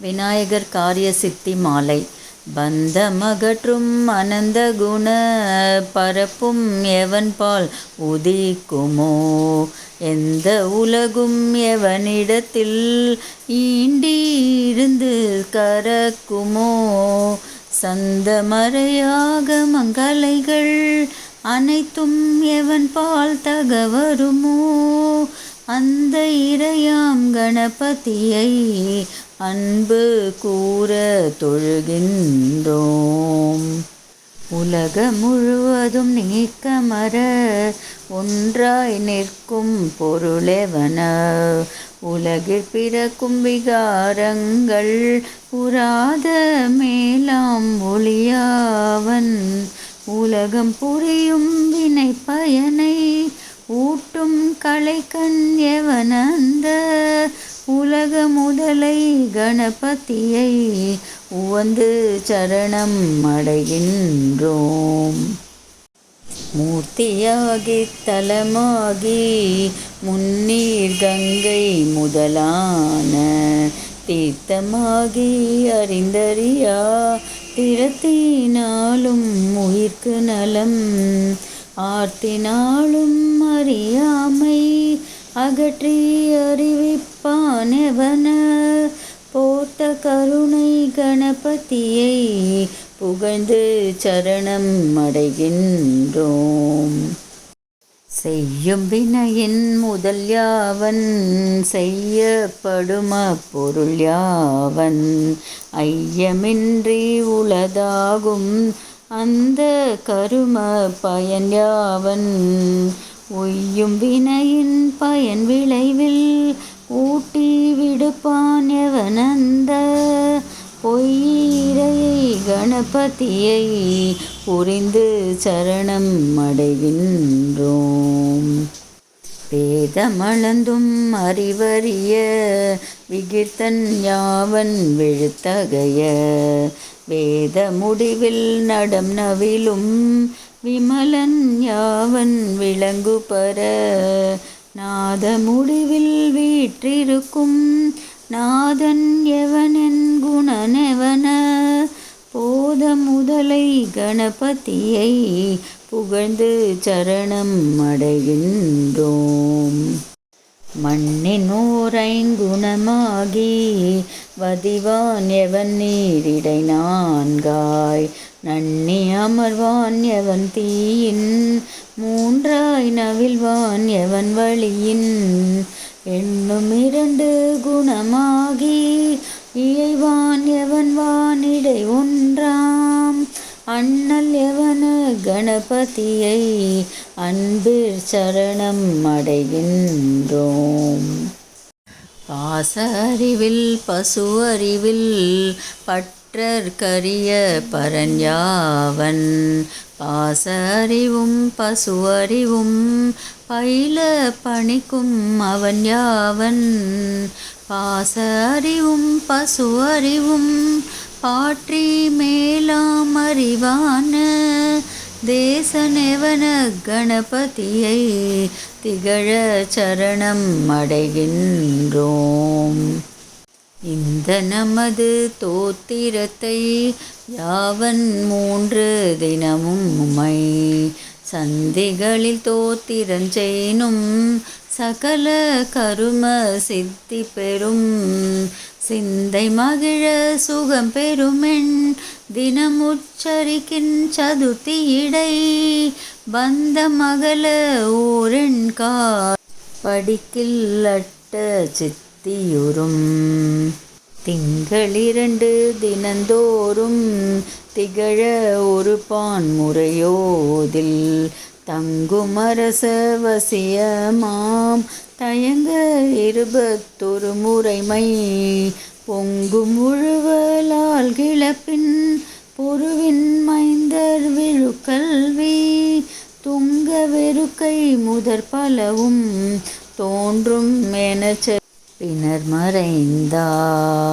விநாயகர் காரிய சித்தி மாலை. பந்தமகற்றும் அனந்த குண பரப்பும் எவன்பால் உதிக்குமோ? எந்த உலகும் எவனிடத்தில் ஈண்டிருந்து கறக்குமோ? சந்தமறையாக மங்கலைகள் அனைத்தும் எவன்பால் தகவருமோ அந்த இறையாம் கணபதியை அன்பு கூற தொழுகின்றோம். உலக முழுவதும் நீக்கமர ஒன்றாய் நிற்கும் பொருளெவன? உலகில் பிறக்கும் விகாரங்கள் புராத மேலாம் ஒளியாவன். உலகம் புரியும் வினை பயனை ஊட்டும் கலைக்கண் எவனந்த? கணபதியை உவந்து சரணம் அடைகின்றோம். மூர்த்தியாகி தலமாகி முன்னீர் கங்கை முதலான தீர்த்தமாகி அறிந்தறியா திறத்தினாலும் உயிர்க்கு நலம் ஆர்த்தினாலும் அறியாமை அகற்றி அறிவிப்பானவன போட்ட கருணை கணபதியை புகழ்ந்து சரணம் அடைகின்றோம். செய்யும் வினையின் முதல் யாவன் செய்யப்படும பொருள் யாவன். ஐயமின்றி உளதாகும் அந்த கரும பயன் யாவன். ஒய்யும் வினையின் பயன் விளைவில் ஊட்டி விடுப்பான் எவனந்த பொய்யிரையை கணபதியை புரிந்து சரணம் அடைகின்றோம். வேதமளந்தும் அறிவறிய விகிர்த்தன் யாவன் விழுத்தகைய வேத முடிவில் நடம் நவிலும் விமலன் யாவன் விளங்கு பர நாத முடிவில் வீற்றிருக்கும் நாதன் எவனென் குணனெவன? போத முதலை கணபதியை புகழ்ந்து சரணம் அடைகின்றோம். மண்ணினோரைங்குணமாகி வதிவான் எவன் நீரிடை நான்காய்? நன்னி அமர்வான் எவன் தீயின் மூன்றாய் நவில்வான் எவன் வழியின். எண்ணும் இரண்டு குணமாகி இயைவான் எவன் வானிடை ஒன்றாம். அண்ணல் எவன கணபதியை அன்பிற் சரணம் அடைகின்றோம். பாச அறிவில் பசு அறிவில் பற்றற்கரிய பரஞ்சாவன். பாச அறிவும் பசு அறிவும் பயில பணிக்கும் அவன் யாவன். பாச அறிவும் பசு அறிவும் பாற்றி மேலாம் அறிவான தேசனெவன கணபதியை திகழ சரணம் அடைகின்றோம். இந்த நமது தோத்திரத்தை யாவன் மூன்று தினமும் உமை. சந்திகளில் தோத்திரஞ்செய்னும் சகல கரும சித்தி பெறும். சிந்தை மகிழ சுகம் பெருமென் தினமுச்சரிக்கின் சதுர்த்தியிடை பந்த மகள ஊரென்கார் படிக்கில்லட்ட சித்தியுறும். திங்களிரண்டு தினந்தோறும் திகழ ஒரு பான் தங்குமரசவசியமாம். தயங்க இருபத்தொரு முறைமை. பொங்கு முழுவலால் கிளப்பின் பொருவின் மைந்தர் விழுக்கல்வி. துங்க வெறுக்கை முதற் பலவும் தோன்றும் எனச் பின்னர் மறைந்தார்.